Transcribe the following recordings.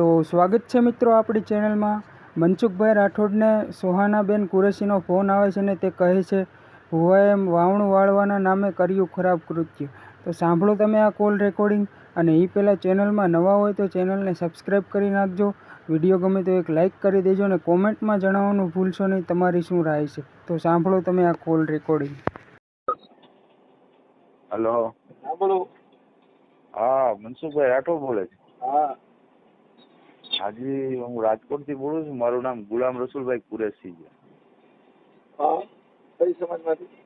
તો સ્વાગત છે મિત્રો આપણી ચેનલમાં. મનસુખભાઈ રાઠોડને સોહાનાબેન કુરેશીનો ફોન આવે છે ને તે કહે છે ભુવાએ વાવણું વાળવાના નામે કર્યું ખરાબ કૃત્ય. તો સાંભળો તમે આ કોલ રેકોર્ડિંગ અને એ પહેલાં ચેનલમાં નવા હોય તો ચેનલને સબસ્ક્રાઈબ કરી નાખજો. વીડિયો ગમે તો એક લાઇક કરી દેજો અને કોમેન્ટમાં જણાવવાનું ભૂલશો નહીં તમારી શું રાય છે? તો સાંભળો તમે આ કોલ રેકોર્ડિંગ. હલો. હા બોલો. હા મનસુખભાઈ રાઠોડ બોલે છે. હા. હાજી હું રાજકોટથી બોલું છું મારું નામ ગુલામ રસુલભાઈ કુરેશી છે. હા કઈ સમાજમાંથી?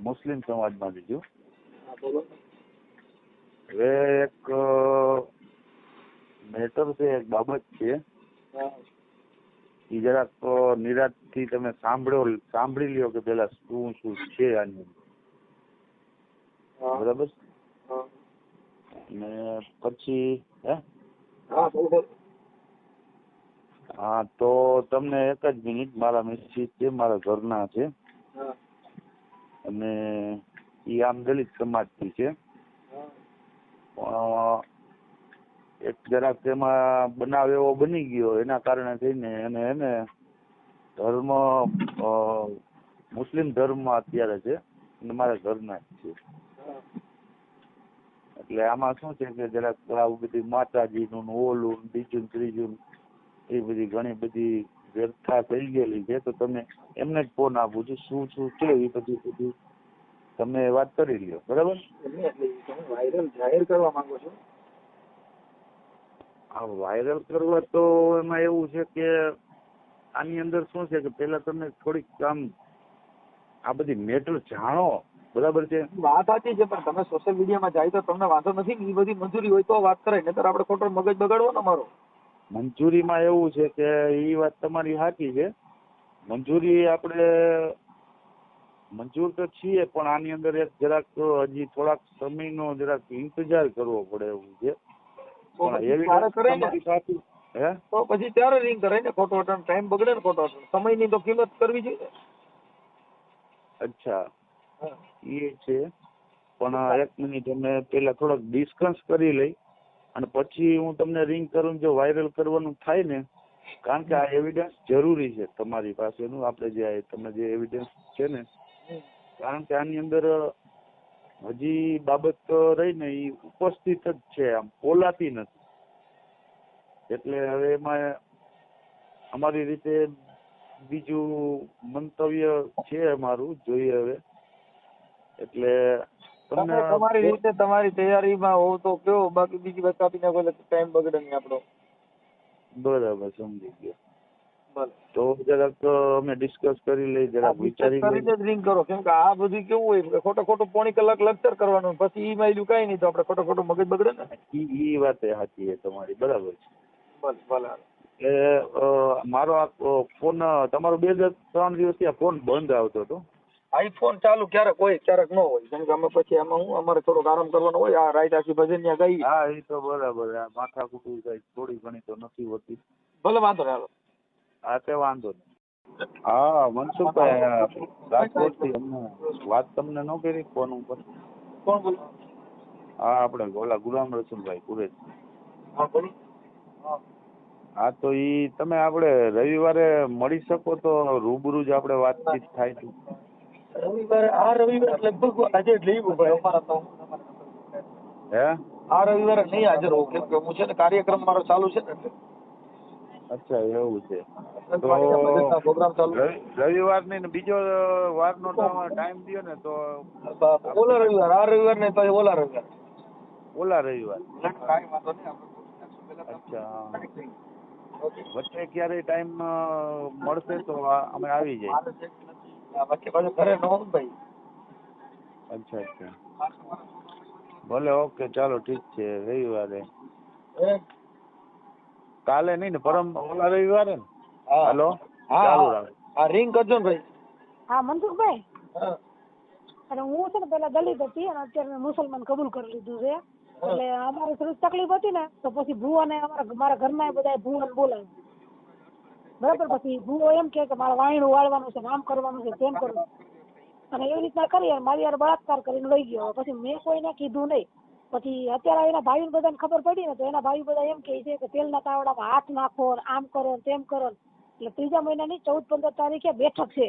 મુસ્લિમ સમાજમાંથી છું. હા બોલો હવે એક મેટર છે એક બાબત છે. એ જરાક નિરાશથી તમે સાંભળ્યો સાંભળી લ્યો કે પેલા શું શું છે આની બરાબર? ને પછી હે? હા બોલો. હા તો તમને એક જ મિનિટ મારા મિસિસ છે મારા ઘરના છે. અને એ આમ દલિત સમાજથી છે. પણ એક જરાક એમાં બનાવ એવો બની ગયો એના કારણે થઈને એને એને ધર્મ મુસ્લિમ ધર્મ અત્યારે છે અને મારા ઘરના જ છે. એટલે આમાં શું છે કે જરાક આવું બધી માતાજીનું નું ઓલું બીજું ત્રીજું એ બધી ઘણી બધી વ્યથા થઈ ગયેલી છે. તો તમે એમને જ ફોન આપું છું. શું શું છે એ બધી બધી? તમે વાત કરી લ્યો. બરાબર? વાયરલ જાહેર કરવા માંગો છો. આ વાયરલ કરવા તો એમાં એવું છે કે આની અંદર શું છે કે પેલા તમે થોડીક આમ આ બધી મેટર જાણો. બરાબર છે? વાત સાચી છે પણ તમે સોશિયલ મીડિયામાં જાય તો તમને વાંધો નથી એ બધી મંજૂરી હોય તો વાત કરાય નહીતર આપણે ખોટો મગજ બગાડવો ને મારો મંજૂરીમાં એવું છે કે એ વાત તમારી સાચી છે. મંજૂરી આપણે મંજૂર તો છીએ પણ આની અંદર એક જરાક હજી થોડાક સમયનો જરાક ઇંતજાર કરવો પડે એવું છે. તો પછી ત્યારે રિંગ કરે ને. ખોટો ટાઈમ બગડે ને ખોટો સમયની તો કિંમત કરવી જોઈએ. અચ્છા. એ છે. પણ એક મિનિટ અમે પેલા થોડોક ડિસ્કસ કરી લઈ. અને પછી હું તમને રિંગ કરું જો વાયરલ કરવાનું થાય ને, કારણ કે આ એવિડન્સ જરૂરી છે તમારી પાસેનું. આપણે જે તમે જે એવિડન્સ છે ને, કારણ કે આની અંદર હજી બાબત રહી ને એ ઉપસ્થિત જ છે આમ, બોલાતી નથી. એટલે હવે એમાં અમારી રીતે બીજું મંતવ્ય છે અમારું, જોઈએ હવે. એટલે તમે તમારી રીતે તમારી તૈયારીમાં હોવ તો કયો? બાકી બીજી વાત કાપી નાખો એટલે ટાઈમ બગડે નહીં આપણો. બરાબર સમજી ગયો. તો જરાક અમે ડિસ્કસ કરી લઈ જરાક વિચારી કરીને જ રિંગ કરો. કેમ કે આ બધું કેવું હોય કે ખોટો ખોટો પોણી કલાક લેક્ચર કરવાનું પછી ઈ માયલું કઈ નહીં તો આપણે ખોટો ખોટો મગજ બગડે ને? ઈ ઈ વાત સાચી છે તમારી બરાબર છે. ભલે ભલે એટલે મારો આ ફોન તમારો બે ત્રણ દિવસથી આ ફોન બંધ આવતો હતો. આઈફોન ચાલુ ક્યારેક હોય ક્યારેક ન હોય. કેમ કે અમે પછી એમાં હું અમારે થોડોક આરામ કરવાનો હોય આ રાઈટ આખી ભજન ત્યાં ગઈ હા એ તો બરાબર. આ માથા કુટું જાય થોડી ઘણી તો નથી હોતી. ભલે વાંધો ને હાલો. હા તે વાંધો નહીં. હા મનસુખભાઈ રાજકોટથી અમને વાત તમને ન કરી ફોન ઉપર? કોણ બોલો? હા આપણે ઓલા ગુલામ રસુલભાઈ કુરેશ. હા બોલો. હા. હા તો ઈ તમે આપણે રવિવારે મળી શકો તો રૂબરૂ જ આપણે વાતચીત થાય છે. રવિવારે આ રવિવારે લગભગ આજે જ લીવ ભાઈ અમારા તો. હે? આ રવિવારે નહીં હાજર હોઉં કેમ કે હું છે ને કાર્યક્રમ મારો ચાલુ છે ને એટલે. અચ્છા એવું છે. તો રવિવાર નહીં ને બીજો વારનો ટાઈમ દયો ને તો ઓલા રવિવાર આ રવિવાર ને તો ઓલા રવિવાર. ઓલા રવિવાર. કાંઈ વાંધો નહીં અચ્છા. વચ્ચે ક્યારેય ટાઈમ મળશે તો અમે આવી જાય વચ્ચે પાછું ઘરે ન હોઉં ભાઈ. અચ્છા અચ્છા. ભલે ઓકે ચાલો ઠીક છે રવિવારે. કાલે નહીં ને પરમ ઓલા રવિવારે ને? હા. હલો હા, ચાલુ હા. રાખ હા રિંગ કરજો ને ભાઈ. હા મનસુખભાઈ? અને હું છે ને પેલા દલિત હતી અને અત્યારે મેં મુસલમાન કબૂલ કરી લીધું છે. એટલે અમારે થોડીક તકલીફ હતી ને તો પછી ભુવાને અમારા મારા ઘરના બધા ભુવાને બોલાવ્યું. બરાબર? પછી હું એમ કે મારે વાયણું વાળવાનું છે આમ કરવાનું છે, તેમ કરવું અને એવી રીતના કરી મારી યાર બળાત્કાર કરીને લઈ ગયો. પછી મેં કોઈને કીધું નહીં. પછી અત્યારે એના ભાઈ બધાને ખબર પડી ને, તો એના ભાઈ બધા એમ કહે છે કે તેલના તાવડામાં હાથ નાખો આમ કરો ને તેમ કરો એટલે ત્રીજા મહિનાની ચૌદ પંદર તારીખે બેઠક છે.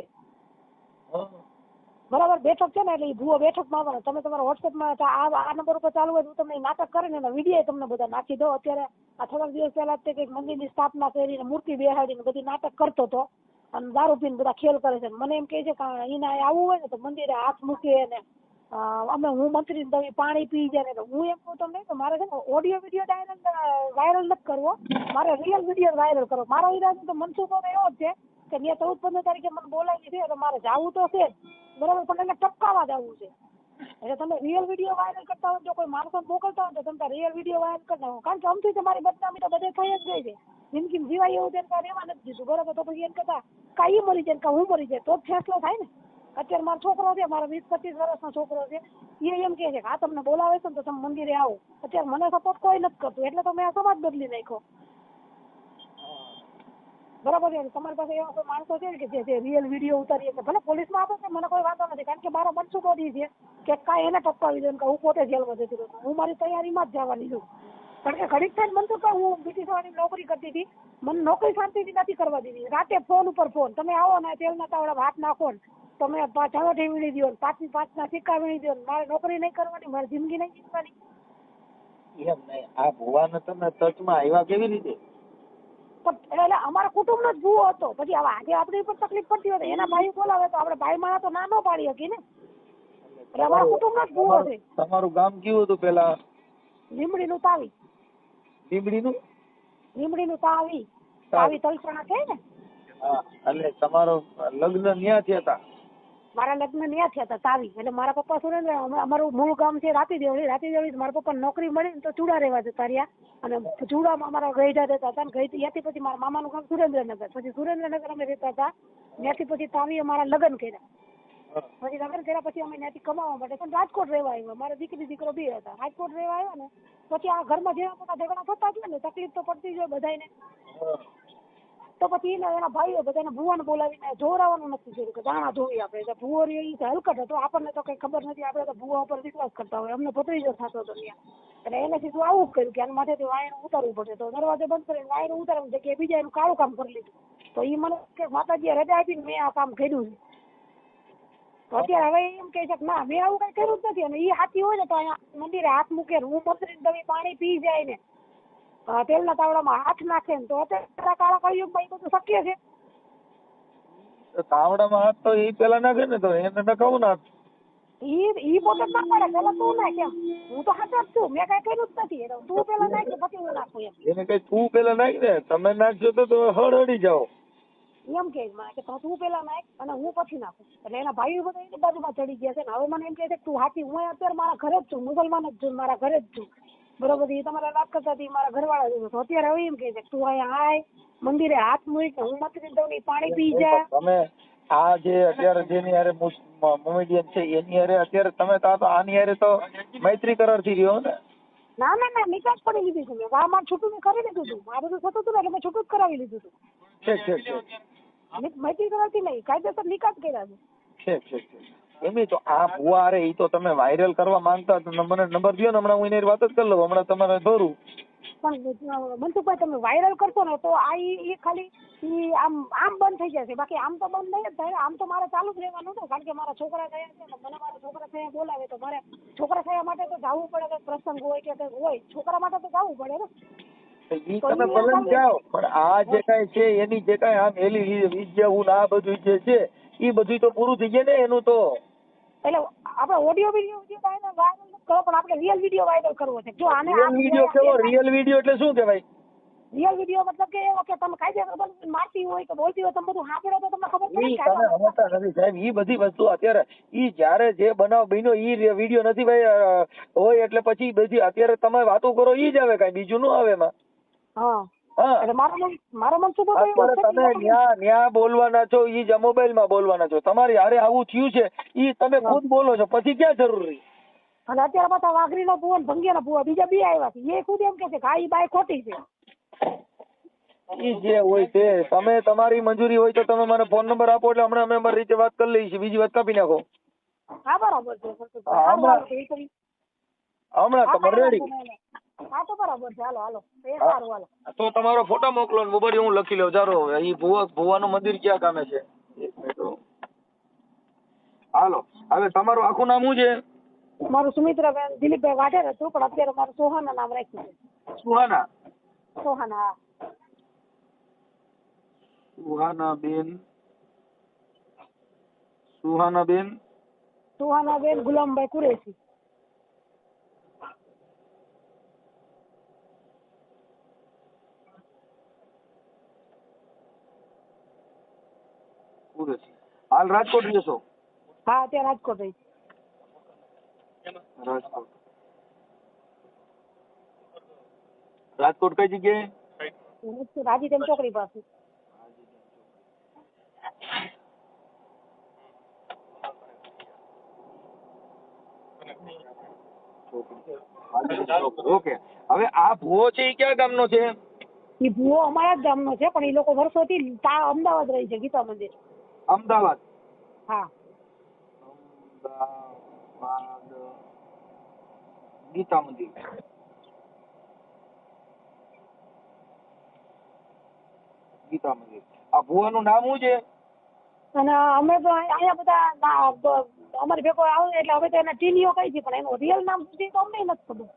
બરાબર, બેઠક છે ને એટલે ભૂવો બેઠકમાં આવવાનો તમે તમારા વોટ્સએપમાં આ આ નંબર ઉપર ચાલુ હોય તો તમને નાટક કરે ને એના વીડિયો તમને બધા નાખી દો અત્યારે આ થોડાક દિવસ પહેલા તે કંઈક મંદિરની સ્થાપના કરીને મૂર્તિ બેહાડીને બધી નાટક કરતો હતો. અને દારૂ પીને બધા ખેલ કરે છે. મને એમ કહે છે કે એના આવવું હોય ને તો મંદિરે હાથ મૂકે ને અમે હું મંત્રી દવી પાણી પી જાય ને હું એમ કહું તમને મારે છે ને ઓડિયો વીડિયો ડાયરેક્ટ વાયરલ નથી કરવો. મારે રિયલ વીડિયો વાયરલ કરવો. મારો ઈરાદો તો મનસુખો એવો જ છે કે મેં ચૌદ, પંદર તારીખે મને બોલાવી છે એટલે મારે જવું તો છે જ. બરાબર, પણ એને ટપકાવા જવું છે. એટલે તમે રિયલ વીડિયો વાયરલ કરતા હોય જો કોઈ માણસો મોકલતા હોય તો તમે રિયલ વીડિયો વાયરલ કરતા નાખો. કારણ કે આમથી તમારી બદનામી તો બધે થઈ જ ગઈ છે. જિંદગી જીવાય એવું તેને રહેવા નથી દીધું. બરાબર, તો પછી એમ કરતા કાંઈ મરી જાય ને હું મરી જાય. તો જ ફેસલો થાય ને. અત્યારે મારો છોકરો છે, મારો વીસ પચીસ વર્ષનો છોકરો છે. એ એમ કહે છે કે આ તમને બોલાવે છે ને તો તમે મંદિરે આવો. અત્યારે મને સપોર્ટ કોઈ નથી કરતું. એટલે તો મેં આ સમાજ બદલી નાખ્યો. બરાબર છે? તમારી પાસે એવા કોઈ માણસો છે કે જે રિયલ વીડિયો ઉતારીએ છે? ભલે પોલીસમાં આપે છે, મને કોઈ કે મારો છે કે કાંઈ એને ટપકાવી દે કે હું પોતે જેલમાં જતી રહું હું મારી તૈયારીમાં જ જવાની છું. કારણ કે ઘડીક થઈને મનસુખ કે હું બ્રિટિશ વાળી નોકરી કરતી હતી. મને નોકરી શાંતિથી નથી કરવા દીધી. રાતે ફોન ઉપર ફોન. તમે આવો ને તેલના તાવડા હાથ નાખો ને. તમે ઝાવઠી વીણી દો ને. પાંચ પાંચના સિક્કા વીણી દો મારે નોકરી નહીં કરવાની મારી જિંદગી નહીં જીવવાની એમ નહીં. આ ભુવાને તમે ટચમાં આવ્યા કેવી રીતે? એટલે અમારા કુટુંબનો જ ભૂવો હતો. પછી આજે આપણી ઉપર તકલીફ પડતી હોય તો એના ભાઈ બોલાવે તો આપણે ભાઈ માણા તો ના ન પાડી શકીએ ને. અમારા કુટુંબનો જ ભૂવો છે. તમારું ગામ કેવું હતું પેલા? લીમડીનું તાવી. લીમડીનું લીમડીનું તાવી. તાવી. તલસણા છે ને? હા એટલે તમારો લગ્ન ન્યા થયા હતા મારા લગ્ન ન્યા થયા હતા તાવી. એટલે મારા પપ્પા સુરેન્દ્ર અમે- અમારું મૂળ ગામ છે રાતી દેવળી રાતી દેવળી મારા પપ્પા નોકરી મળી ને તો ચૂડા રહેવા જતા રહ્યા. અને ચૂડામાં અમારા ગઈઢા રહેતા હતા ગઈ ત્યાંથી પછી મારા મામાનું ગામ સુરેન્દ્રનગર. પછી સુરેન્દ્રનગર અમે રહેતા હતા. ત્યાંથી પછી તાવી અમારા લગ્ન કર્યા. પછી લગ્ન કર્યા પછી અમે ત્યાંથી કમાવા માટે પણ રાજકોટ રહેવા આવ્યા. મારા દીકરી દીકરો બી હતા. રાજકોટ રહેવા આવ્યા ને, પછી આ ઘરમાં જેવા મોટા ઝઘડા થતા જ ને, તકલીફ તો પડતી જ હોય બધાને તો પછી એના એના ભાઈઓ બધાને ભુવાને બોલાવીને જોરાવાનું નક્કી કર્યું કે દાણા ધોવી આપણે. એટલે ભુવો રે એ હલકટ હતો. આપણને તો કઈ ખબર નથી. આપણે તો ભુવા ઉપર વિશ્વાસ કરતા હોય. અમને ભત્રીજો થતો હતો ત્યાં. એટલે એને સીધું આવું કર્યું કે આના માથેથી વાયણ ઉતારવું પડે. તો દરવાજો બંધ કરીને વાયણ ઉતારવાની જગ્યાએ બીજા એનું કાળું કામ કરી લીધું. તો ઈ મને કે, માતાજીએ રજા આપીને મેં આ કામ કર્યું છે. તો અત્યારે હવે એમ કહે છે કે ના મેં આવું કઈ કર્યું જ નથી. અને ઈ હાથી હોય ને તો અહીંયા મંદિરે હાથ મૂકે ને હું મંત્રી તમે પાણી પી જાય ને. તેલના તાવડામાં હાથ નાખે ને તો અત્યારે કાળા કળિયુગમાં એ બધું શક્ય છે. તાવડામાં હાથ તો એ પેલા નાખે ને તો એને નખાવું ના ઈ ઈ પોતે ના પડે પેલા તું નાખ એમ. હું તો હાથ જ છું મેં કઈ કર્યું જ નથી. તું પેલા નાખ પછી હું નાખું એમ. એને કઈ તું પેલા નાખ ને તમે નાખજો તો તો હળહળી જાઓ. એમ કે કે તું પેલા નાખ અને હું પછી નાખું. એટલે એના ભાઈઓ બધા એની બાજુમાં ચડી ગયા છે ને હવે મને એમ કહે છે કે તું હાથી હું અત્યારે મારા ઘરે જ છું મુસલમાન જ છું મારા ઘરે જ છું. બરોબર એ તમારા વાત કરતા હતી મારા ઘરવાળા તો અત્યારે હવે એમ કહે છે કે તું અહીંયા આય મંદિરે હાથ મૂક હું મંત્રી દઉં ને પાણી પી જા. તમે આ જે અત્યારે જેની હારે મોમેડિયન છે એની હારે અત્યારે તમે તો તો આની હારે તો મૈત્રી કરાર થઈ રહ્યો ને? ના ના ના નિકાસ પડી લીધી છે મેં. વા મારે છૂટું મેં કરી લીધું હતું મારું બધું થતું હતું ને એટલે મેં છૂટું જ કરાવી લીધું હતું ઠીક ઠીક ઠીક. કરારથી નહીં. કાયદેસર નિકાસ કર્યા છે. ઠીક ઠીક એમ તો આ ભુવા હારે ઈ તો તમે વાયરલ કરવા માંગતા તો મને નંબર દો ને હમણાં હું એની વાત જ કરી લઉં. હમણાં તમારે ધોરું પણ મનસુખભાઈ તમે વાયરલ કરશો ને તો આ એ ખાલી આમ આમ બંધ થઈ જશે. બાકી આમ તો બંધ નહીં જ થાય. આમ તો મારે ચાલુ જ રહેવાનું ને કારણ કે મારા છોકરા થયા છે મને મારા છોકરા થયા બોલાવે તો મારે છોકરા થયા માટે તો જવું પડે પ્રસંગ હોય કે કંઈક હોય. છોકરા માટે તો જવું પડે ને. ઈ તમે ભલે જાઓ. પણ આ જે કાંઈ છે એની જે કાંઈ આમ એલી વિદ્યાવું ને આ બધું જે છે ઈ બધું તો પૂરું થઈ જાય ને એનું તો. એટલે આપણે ઓડિયો વીડિયો વીડિયો વાયરલ કરો પણ આપણે રિયલ વિડિયો વાયરલ કરવો છે. જો આને રિયલ વિડિયો કેવો? રિયલ વિડિયો એટલે શું કહેવાય? રિયલ વિડિયો મતલબ કે એવો કે તમે કાયદેસર મારતી હોય કે બોલતી હોય તમે બધું સાંભળો તો તમને ખબર પડે તમે સમજતા નથી. સાહેબ ઈ બધી વસ્તુ અત્યારે ઈ જ્યારે જે બનાવ બન્યો ઈ વીડિયો નથી ભાઈ હોય એટલે પછી બધી અત્યારે તમે વાતો કરો ઈ જ આવે કાંઈ બીજું ન આવે એમાં. બોલવાના છો ઈ જ મોબાઈલમાં બોલવાના છો. તમારી હારે આવું થયું છે ઈ તમે ખુદ બોલો છો. પછી ક્યાં જરૂરી? અને અત્યારે પાછા વાઘરીનો ભુવન નો ભુવા બીજા બે આવ્યા છે. એ ખુદ એમ કે છે કે આ ઈ ખોટી છે. ઈ જે હોય તે તમે તમારી મંજૂરી હોય તો તમે મને ફોન નંબર આપો એટલે હમણાં અમે અમારી રીતે વાત કરી લઈએ છીએ. બીજી વાત કાપી નાખો. હા બરાબર છે. હમણાં તમે રેડી. હા તો બરાબર છે. હાલો હાલો. એ સારું હાલો. તો તમારો ફોટો મોકલો ને મોબાઈલ હું લખી લઉં. ચાલો એ ભુવા ભુવાનું મંદિર ક્યાં કામે છે? એક મિનિટ હાલો. હવે તમારું આખું નામ શું છે? મારું સુમિત્રાબેન દિલીપભાઈ વાઢેર હતું પણ અત્યારે મારું સોહાના નામ રાખ્યું છે. સુહાના? સોહાના હા. સુહાના બેન સુહાના બેન સુહાના બેન ગુલામભાઈ કુરેશી. કુરેશી હાલ રાજકોટ રહેશો હા અત્યારે રાજકોટ રહી રાજકોટ. રાજકોટ કઈ જગ્યાએ? છું રાજીદેમ ચોકડી પાસે. ઓકે. હવે આ ભુવો છે એ કયા ગામનો છે? એ ભૂવો અમારા જ ગામનો છે પણ એ લોકો વર્ષોથી તા અમદાવાદ રહી છે ગીતા મંદિર. અમદાવાદ. હા. અમદાવાદ ગીતા મંદિર. ગીતા મંદિર. આ ભુવાનું નામ શું છે? અને અમે તો અહીંયા બધા અમારી ભેગો આવે એટલે હવે તો એના ટીનીઓ કહી છે પણ એનું રિયલ નામ શું છે તો અમને નથી ખબર.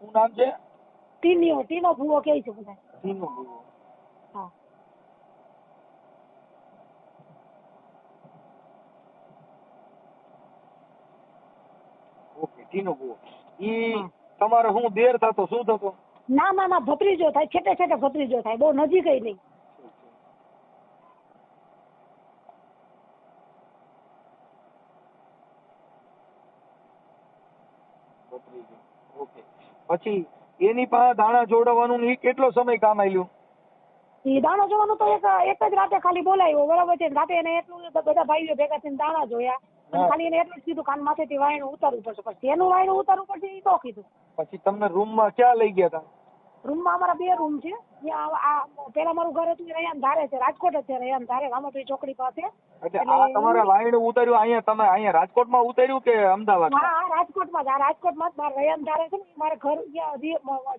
શું નામ છે? ટીનીઓ ટીનો ભૂવો કહે છે બધા. ટીનો ભુવો. હા. ટીનો ઈ તમારે શું દેર થતો શું થતો? ના ના ના ભત્રીજો થાય છેટે છેટે ભત્રીજો થાય બહુ નજીક નહીં. ભત્રીજો. ઓકે. પછી એની પાસે દાણા જોડવાનું ઈ કેટલો સમય કામ આવ્યું એ દાણા જોવાનું તો એક એક જ રાતે ખાલી બોલાવ્યો બરાબર છે? રાતે એને એટલું બધા ભાઈઓ ભેગા થઈને દાણા જોયા. અને ખાલી એને એટલું જ કીધું કાન માથેથી વાયણું ઉતારવું પડશે. પછી એનું વાયણું ઉતારવું પડશે એ તો કીધું. પછી તમને રૂમમાં ક્યાં લઈ ગયા હતા રૂમમાં અમારા બે રૂમ છે. ત્યાં આ પેલા મારું ઘર હતું રહ્યા ધારે છે. રાજકોટ જ છે રૈયાન ધારે. રામોતરી ચોકડી પાસે. એટલે આ તમારે વાયણ ઉતાર્યું અહીંયા તમે અહીંયા રાજકોટમાં ઉતાર્યું કે અમદાવાદ હા હા રાજકોટમાં જ. આ રાજકોટમાં જ મારા રૈયાન ધારે છે ને મારે ઘર જે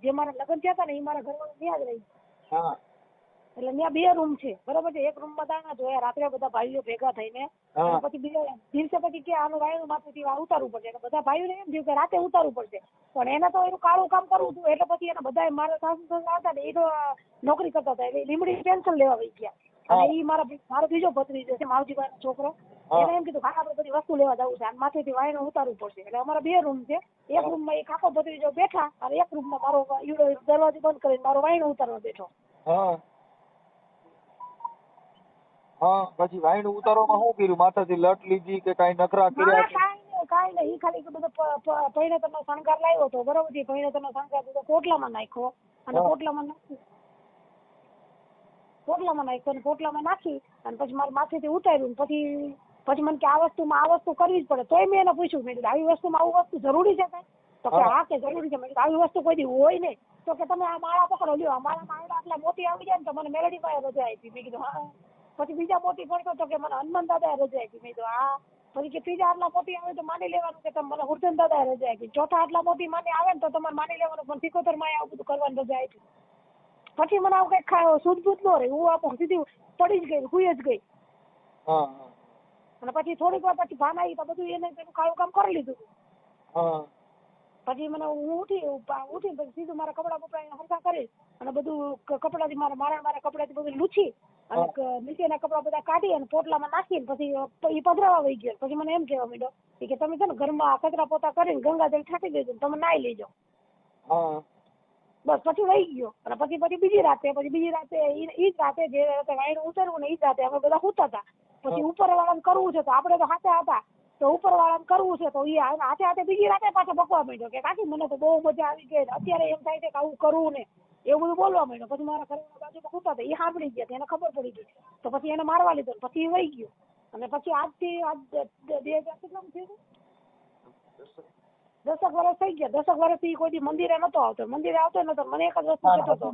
જે મારા લગ્ન થયા હતા ને એ મારા ઘરવાળા ત્યાં જ રહી. હા. એટલે ત્યાં બે રૂમ છે. બરોબર છે? એક રૂમમાં દાણા જોયા રાત્રે બધા ભાઈઓ ભેગા થઈને પછી બીજા દિવસે પછી કે આનું વાયણું માથે થી ઉતારવું પડશે. એટલે બધા ભાઈઓ એમ થયું કે રાતે ઉતારવું પડશે. પણ એને તો એનું કાળું કામ કરવું હતું. એટલે પછી એને બધા મારા સાસુ સસરા હતા ને એ તો નોકરી કરતા હતા. એટલે લીમડી પેન્શન લેવા વહી ગયા. અને એ મારા મારો બીજો ભત્રીજો છે માવજીભાઈનો છોકરો. એને એમ કીધું હા આપણે બધી વસ્તુ લેવા જવું છે. અને માથેથી વાયણું ઉતારવું પડશે. એટલે અમારા બે રૂમ છે. એક રૂમમાં એ આખો ભત્રીજો બેઠા અને એક રૂમમાં મારો દરવાજો બંધ કરીને મારો વાયણું ઉતારવા બેઠો. હા પછી વાયણ ઉતારવામાં શું કર્યું? માથાથી લટ લીધી કે કાંઈ નખરા કર્યા કાઈ નહીં, ઈ ખાલી બધો પ- તમે શણગાર લાવ્યો હતો બરોબર છે? પૈણતરનો શણગાર બધો પોટલામાં નાખ્યો. અને હા. પોટલામાં નાખી. પોટલામાં નાખ્યો અને પોટલામાં નાખી અને પછી મારે માથેથી ઉતાર્યું પછી પછી મને કે આ વસ્તુમાં આ વસ્તુ કરવી જ પડે. તોય મેં એને પૂછ્યું મેં કીધું આવી વસ્તુમાં આવું વસ્તુ જરૂરી છે કઈ? તો કે હા. કે જરૂરી છે. મેં કીધું આવી વસ્તુ કોઈ દી હોય નહીં. તો કે તમે આ માળા પકડો. લ્યો આ માળામાં આટલા આટલા મોતી આવી જાય ને તો મને મેલેડી પાસે રજા આપી. મેં કીધું હા. પછી બીજા પોતી પડતો તો કે મને હનુમાન દાદા રજા આપી. મેં કીધું હા. પછી કે ત્રીજા આટલા પોતી આવે તો માની લેવાનું કે તમે મને હુરચંદ દાદા રજા આપી. ચોથા આટલા પોતી માને આવે ને તો તમારે માની લેવાનું પણ સિકોતરમાં આવું બધું કરવાની રજા આપી. પછી મને આવું કઈ સૂઝબૂઝ ન રહી. હું આપો સીધી પડી જ ગઈ હુઈ જ ગઈ. અને પછી થોડીક વાર પછી ભાન આવી તો બધું એને પેલું કાળું કામ કરી લીધું. પછી મને હું ઉઠી ઉઠી પછી સીધું મારા કપડા બપડા હરખા કરી અને બધું ક- કપડાથી મારા મારા મારા કપડાથી બધું લૂછી અને નીચેના કપડા બધા કાઢી અને પોટલામાં નાખીને પછી એ પધરાવા વહી ગયો. પછી મને એમ કહેવા માંડ્યો કે તમે છે ને ઘરમાં કચરા પોતા કરીને ગંગાજળ છાંટી દેજો તમે નાઈ લેજો. બસ પછી વહી ગયો. અને પછી પછી બીજી રાતે પછી બીજી રાતે ઈ જ રાતે જે રાતે વાયણ ઉતરવું ને ઈ જ રાતે અમે બધા સૂતા હતા પછી ઉપર વાળાને કરવું છે તો આપણે તો હાથે હતા તો ઉપર વાળાને કરવું છે તો એ હાથે હાથે બીજી રાતે પાછો બકવા માંડ્યો કે કાકી મને તો બહુ મજા આવી ગઈ અત્યારે એમ થાય છે કે આવું કરવું ને. એવું બધું બોલવા માંડ્યો. પછી મારા ઘરે બાજુમાં કૂતા હતા એ સાંભળી ગયા એને ખબર પડી ગઈ. તો પછી એને મારવા લીધો પછી એ વહી ગયો. અને પછી આજથી આજ બે હજાર કેટલામાં થયું? દસક વર્ષ થઈ ગયા. દસક વર્ષથી કોઈ મંદિરે નતો આવતો. મંદિરે આવતો નતો. મને એક જ વસ્તુ કહેતો હતો.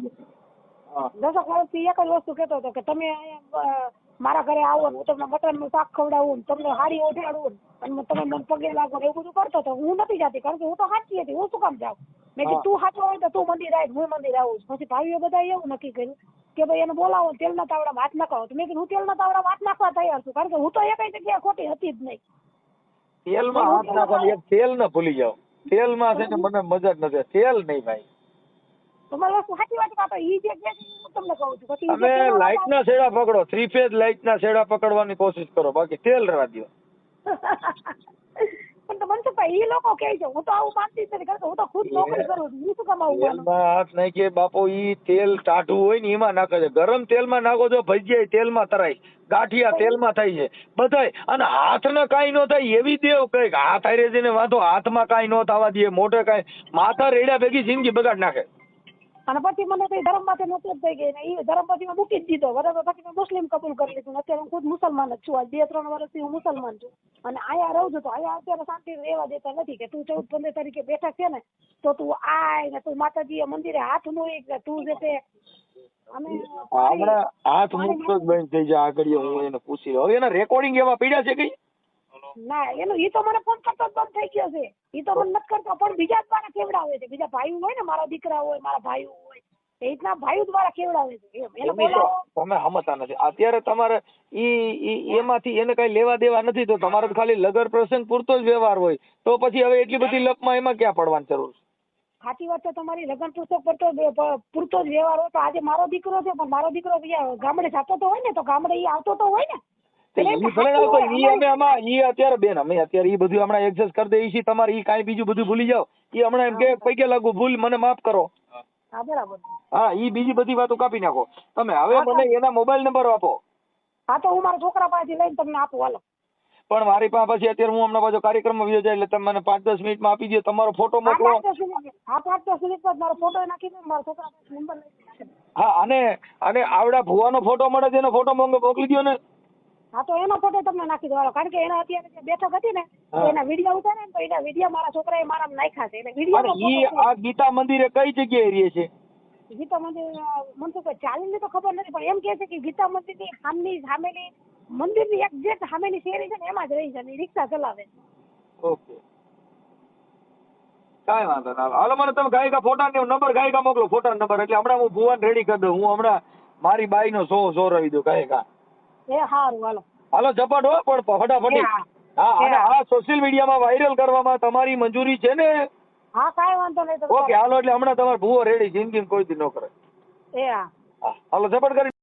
દસક વર્ષથી એક જ વસ્તુ કહેતો હતો કે તમે અહીંયા મારા ઘરે આવો ને હું તમને મટનનું શાક ખવડાવું તમને હાડી ઓઢાડું અને તમે મને પગે લાગો ને એવું બધું કરતો તો હું નથી જાતી કારણ કે હું તો સાચી હતી હું શું કામ જાઉં? મેં કીધું તું સાચો હોય તો તું મંદિર આવ હું મંદિર આવું છું. પછી ભાઈઓ બધા એવું નક્કી કર્યું કે ભાઈ એને બોલાવો તેલ તેલના તાવડા હાથ ના તો મેં કીધું હું તેલના તાવડા હાથ નાખવા તૈયાર છું કારણ કે હું તો એક જગ્યાએ ખોટી હતી જ નહીં. તેલમાં હાથ નાખવાની એક તેલ ન ભૂલી જાઓ. તેલમાં છે ને મને મજા જ નથી તેલ નહીં ભાઈ. તમારી વસ્તુ સાચી વાત તો ઈ જે તમને કહું છું લાઈટ લાઇટ ના છેડા પકડો થ્રી ફેઝ લાઇટ ના છેડા પકડવાની કોશિશ કરો બાકી તેલ રહેવા દો પણ તો મનસુખભાઈ ઈ લોકો કહે છે હું તો આવું માનતી જ નથી કે હું તો ખુદ નોકરી કરું છું શું કમાવું હાથ નાખીએ બાપો ઈ તેલ ટાઢું હોય ને એમાં નાખે છે. ગરમ તેલમાં નાખો છો ભજીયા તેલમાં તરાય. ગાંઠિયા તેલમાં થાય છે. બધાય. અને હાથને કાંઈ ન થાય એવી દેવ કંઈક. હાથ હારે જઈને વાંધો હાથમાં કાંઈ ન થવા દે મોઢે કાંઈ. માથા રેડ્યા ભેગી જિંદગી બગાડ નાખે. અને પછી મને કઈ ધર્મ માટે નોતર થઈ ગઈ ને એ ધર્મ પછી મેં મૂકી જ દીધો. બરાબર? પછી મેં મુસ્લિમ કબૂલ કરી લીધું અત્યારે હું ખુદ મુસલમાન જ છું. આજ બે ત્રણ વર્ષથી હું મુસલમાન છું. અને અહીંયા રહું છું તો અહીંયા અત્યારે શાંતિ રહેવા દેતા નથી કે તું ચૌદ પંદર તારીખે બેઠક છે ને તો તું આય ને તું માતાજી મંદિરે હાથ મોઈ કે તું જે તે હાથ મુક્ત બંધ થઈ જાય આગળ હું એને પૂછી લઉં. હવે એના રેકોર્ડિંગ એવા પીડ્યા છે કઈ? ના એનું ઈ તો મને ફોન કરતો જ બંધ થઈ ગયો છે. ઈ તો મને નથી કરતો પણ બીજા દ્વારા કેવડાવે છે. બીજા ભાઈઓ હોય ને મારા દીકરા હોય મારા ભાઈઓ હોય એ રીતના ભાઈઓ દ્વારા કેવડાવે છે. એમ તમે સમજતા નથી. અત્યારે તમારે ઈ એમાંથી એને કઈ લેવા દેવા નથી તો તમારે ખાલી લગન પ્રસંગ પૂરતો જ વ્યવહાર હોય. તો પછી હવે એટલી બધી લપમાં એમાં ક્યાં પડવાની જરૂર છે? સાચી વાત છે તમારી લગ્ન પુસ્તક પર તો પૂરતો જ વ્યવહાર હોય. તો આજે મારો દીકરો છે પણ મારો દીકરો ગામડે જતો તો હોય ને તો ગામડે એ આવતો તો હોય ને. ઈ ભલે આવતો, ઈ અમે આમાં ઈ અત્યારે બેન અમે અત્યારે ઈ બધું હમણાં એડજસ્ટ કરી દઈએ છીએ તમારે ઈ કાંઈ બીજું બધું ભૂલી જાઓ. ઈ હમણાં એમ કે પૈકે લાગુ ભૂલ મને માફ કરો. હા. બરાબર. હા ઈ બીજી બધી વાતો કાપી નાખો. તમે હવે મને એના મોબાઈલ નંબર આપો. હા તો હું મારા છોકરા પાસેથી લઈને તમને આપું હાલો. પણ મારી પાસે પછી અત્યારે હું હમણાં પાછો કાર્યક્રમમાં વયો જાય એટલે તમે મને પાંચ દસ મિનિટમાં આપી દો તમારો ફોટો મોકલો. હા પાંચ દસ મિનિટ મારો ફોટો નાખી દો મારા છોકરા નંબર હા અને અને આવડા ભુવાનો ફોટો મળે છે એનો ફોટો મોકલી દો ને. હા તો એનો ફોટો તમને નાખી દો કારણ કે એના અત્યારે જે બેઠક હતી ને હા. એના વીડિયો ઉતારે ને તો એના વીડિયો મારા છોકરાએ મારા નાખ્યા છે. એટલે અને વીડિયો ઈ આ ગીતા મંદિરે કઈ જગ્યાએ રહે છે? ગીતા મંદિર મને તો ચાલીને તો ખબર નથી પણ એમ કે છે કે ગીતા મંદિરની સામની સામેની મંદિરની એક્ઝેક્ટ સામેની શેરી છે ને એમાં જ રહી છે અને રિક્ષા ચલાવે છે. ઓકે. કાંઈ વાંધો ના હાલો મને તમે ગાયિકા ફોટા ને નંબર ગાયિકા મોકલો ફોટા નંબર એટલે હમણાં હું ભુવન રેડી કરી દઉં. હું હમણાં મારી બાઈ નો સો સો રહી દઉં ગાયિકા. એ સારું હાલો. હાલો ઝપટ હો પણ ફટાફટી હા. અને. આ સોશિયલ મીડિયામાં વાયરલ કરવામાં તમારી મંજૂરી છે ને? હા કાંઈ વાંધો નહીં ઓકે હાલો એટલે હમણાં તમારે ભૂવો રેડી જિંદગી કોઈ દી ન કરે. એ હા. હા હાલો ઝપટ કરી